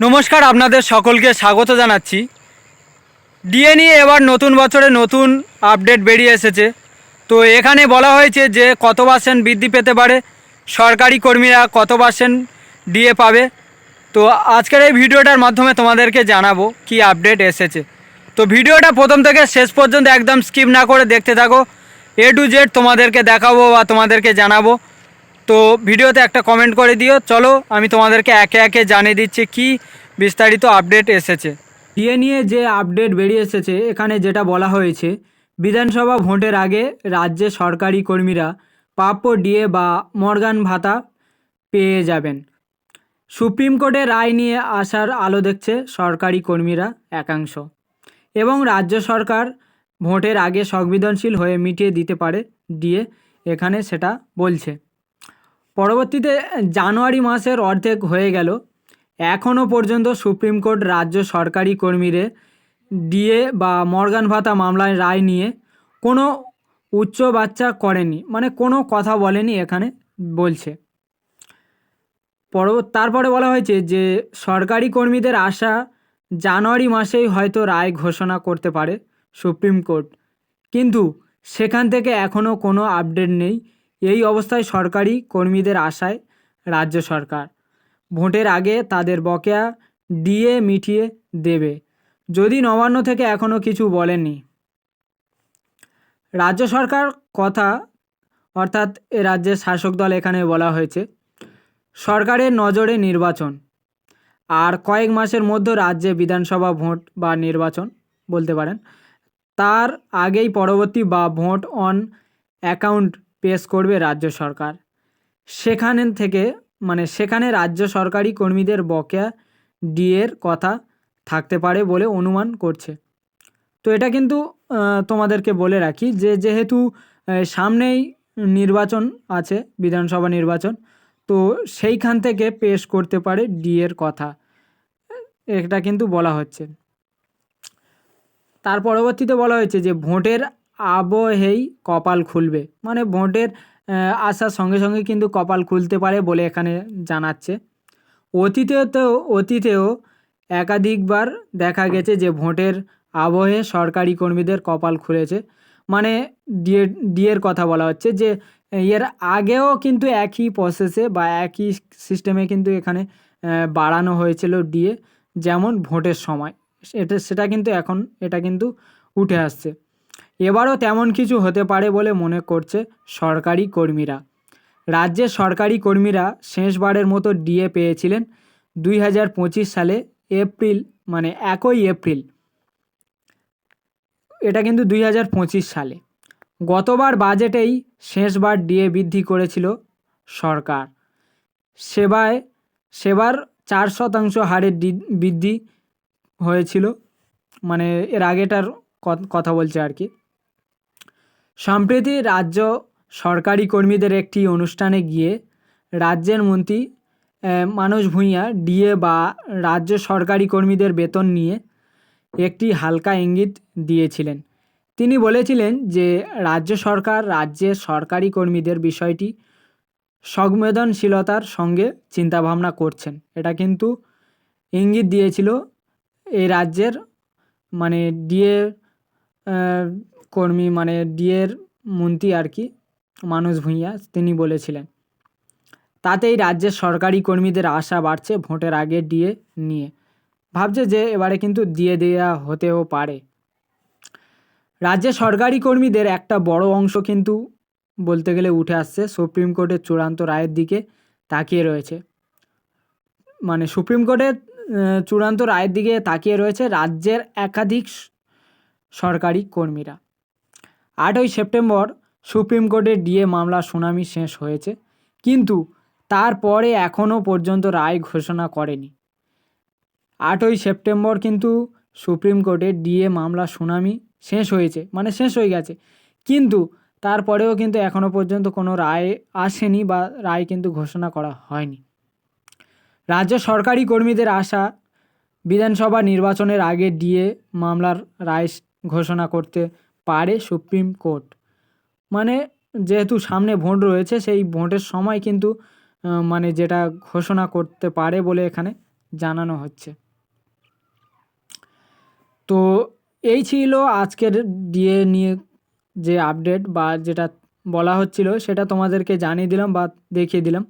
নমস্কার আপনাদের সকলকে স্বাগত জানাচ্ছি। ডিএ নিয়ে এবার নতুন বছরে নতুন আপডেট বেরিয়ে এসেছে। তো এখানে বলা হয়েছে যে কত পার্সেন্ট বৃদ্ধি পেতে পারে, সরকারি কর্মীরা কত পার্সেন্ট ডিএ পাবে। তো আজকের এই ভিডিওটার মাধ্যমে তোমাদেরকে জানাব কি আপডেট এসেছে। তো ভিডিওটা প্রথম থেকে শেষ পর্যন্ত একদম স্কিপ না করে দেখতে থাকো। এ টু জেড তোমাদেরকে দেখাবো বা তোমাদেরকে জানাব। তো ভিডিওতে একটা কমেন্ট করে দিও। চলো, আমি তোমাদেরকে একে একে জানিয়ে দিচ্ছি কি বিস্তারিত আপডেট এসেছে। ডিএ নিয়ে যে আপডেট বেরিয়ে এসেছে, এখানে যেটা বলা হয়েছে, বিধানসভা ভোটের আগে রাজ্যে সরকারি কর্মীরা প্রাপ্য ডিএ বা মর্গান ভাতা পেয়ে যাবেন। সুপ্রিম কোর্টের রায় নিয়ে আসার আলো দেখছে সরকারি কর্মীরা একাংশ। এবং রাজ্য সরকার ভোটের আগে সংবেদনশীল হয়ে মিটিয়ে দিতে পারে, ডিএ, এখানে সেটা বলছে। পরবর্তীতে জানুয়ারি মাসের অর্ধেক হয়ে গেল। এখনও পর্যন্ত সুপ্রিম কোর্ট রাজ্য সরকারি কর্মীরে ডিএ বা মর্গান ভাতা মামলায় রায় নিয়ে কোনো উচ্চ বাচ্চা করেনি মানে কোনো কথা বলেনি এখানে বলছে। পরব, তারপরে বলা হয়েছে যে সরকারি কর্মীদের আশা জানুয়ারি মাসেই হয়তো রায় ঘোষণা করতে পারে সুপ্রিম কোর্ট। কিন্তু সেখান থেকে এখনও কোনো আপডেট নেই। এই অবস্থায় সরকারি কর্মীদের আশায় রাজ্য সরকার। ভোটের আগে তাদের বকেয়া ডিএ মিটিয়ে দেবে। যদি নবান্ন থেকে এখনও কিছু বলেনি রাজ্য সরকার কথা অর্থাৎ এ রাজ্যের শাসক দল এখানে বলা হয়েছে, সরকারের নজরে নির্বাচন। আর কয়েক মাসের মধ্যে রাজ্যে বিধানসভা ভোট বা নির্বাচন বলতে পারেন, তার আগেই পরবর্তী বা ভোট অন অ্যাকাউন্ট পেশ করবে রাজ্য সরকার। সেখানে থেকে মানে সেখানে রাজ্য সরকারি কর্মীদের বকেয়া ডিএর কথা থাকতে পারে বলে অনুমান করছে। তো এটা কিন্তু তোমাদেরকে বলে রাখি যে যেহেতু সামনেই নির্বাচন আছে, বিধানসভা নির্বাচন, তো সেইখান থেকে পেশ করতে পারে ডিএর কথা। এটা কিন্তু বলা হচ্ছে। তার পরবর্তীতে বলা হয়েছে যে ভোটের আবহেই কপাল খুলবে। মানে ভোটের আসার সঙ্গে সঙ্গে কিন্তু কপাল খুলতে পারে বলে এখানে জানাচ্ছে। অতীতেও তো অতীতেও একাধিকবার দেখা গেছে যে ভোটের আবহে সরকারি কর্মীদের কপাল খুলেছে। মানে ডিএ, ডিএর কথা বলা হচ্ছে যে, এর আগেও কিন্তু একই প্রসেসে বা একই সিস্টেমে কিন্তু এখানে বাড়ানো হয়েছিল ডিএ, যেমন ভোটের সময়। এটা, সেটা কিন্তু এখন, এটা কিন্তু উঠে আসছে। এবারও তেমন কিছু হতে পারে বলে মনে করছে সরকারি কর্মীরা। রাজ্যের সরকারি কর্মীরা শেষবারের মতো ডিএ পেয়েছিলেন দুই হাজার পঁচিশ সালে এপ্রিল মানে একই এপ্রিল। এটা কিন্তু দুই হাজার পঁচিশ সালে। গতবার বাজেটেই শেষবার ডিএ বৃদ্ধি করেছিল সরকার। সেবায়, সেবার চার শতাংশ হারে বৃদ্ধি হয়েছিল। মানে এর আগেটার কথা বলছে আর কি। সম্প্রতি রাজ্য সরকারি কর্মীদের একটি অনুষ্ঠানে গিয়ে রাজ্যের মন্ত্রী মানস ভূঁইয়া, ডিএ বা রাজ্য সরকারি কর্মীদের বেতন নিয়ে একটি হালকা ইঙ্গিত দিয়েছিলেন। তিনি বলেছিলেন যে, রাজ্য সরকার রাজ্যের সরকারি কর্মীদের বিষয়টি সংবেদনশীলতার সঙ্গে চিন্তাভাবনা করছেন। এটা কিন্তু ইঙ্গিত দিয়েছিল এই রাজ্যের মানে ডিএ কর্মী মানে ডিএর মন্ত্রী আর কি মানুষ ভূঁইয়া, তিনি বলেছিলেন, তাতেই রাজ্যের সরকারি কর্মীদের আশা বাড়ছে ভোটের আগে ডিএ নিয়ে। ভাবছে যে এবারে কিন্তু দিয়ে দেওয়া হতেও পারে। রাজ্যের সরকারি কর্মীদের একটা বড় অংশ কিন্তু বলতে গেলে উঠে আসছে সুপ্রিম কোর্টের চূড়ান্ত রায়ের দিকে তাকিয়ে রয়েছে। মানে সুপ্রিম কোর্টের চূড়ান্ত রায়ের দিকে তাকিয়ে রয়েছে রাজ্যের একাধিক সরকারি কর্মীরা। আটই সেপ্টেম্বর সুপ্রিম কোর্টের ডিএ মামলা শুনানি শেষ হয়েছে, কিন্তু তারপরে এখনও পর্যন্ত রায় ঘোষণা করেনি। আটই সেপ্টেম্বর কিন্তু সুপ্রিম কোর্টের ডিএ মামলা শুনানি শেষ হয়েছে মানে শেষ হয়ে গেছে। কিন্তু তারপরেও কিন্তু এখনও পর্যন্ত কোনো রায় আসেনি বা রায় কিন্তু ঘোষণা করা হয়নি। রাজ্য সরকারি কর্মীদের আশা, বিধানসভা নির্বাচনের আগে ডিএ মামলার রায় ঘোষণা করতে পারে সুপ্রিম কোর্ট। মানে যেহেতু সামনে ভোট রয়েছে, সেই ভোটের সময় কিন্তু মানে যেটা ঘোষণা করতে পারে বলে এখানে জানানো হচ্ছে। তো এই ছিল আজকের ডিএ নিয়ে যে আপডেট বা যেটা বলা হচ্ছিল, সেটা তোমাদেরকে জানিয়ে দিলাম বা দেখিয়ে দিলাম।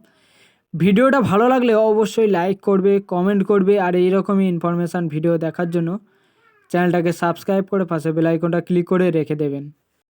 ভিডিওটা ভালো লাগলে অবশ্যই লাইক করবে, কমেন্ট করবে, আর এইরকমই ইনফরমেশান ভিডিও দেখার জন্য। চ্যানেলটাকে সাবস্ক্রাইব করে পাশে বেল আইকনটা ক্লিক করে রেখে দেবেন।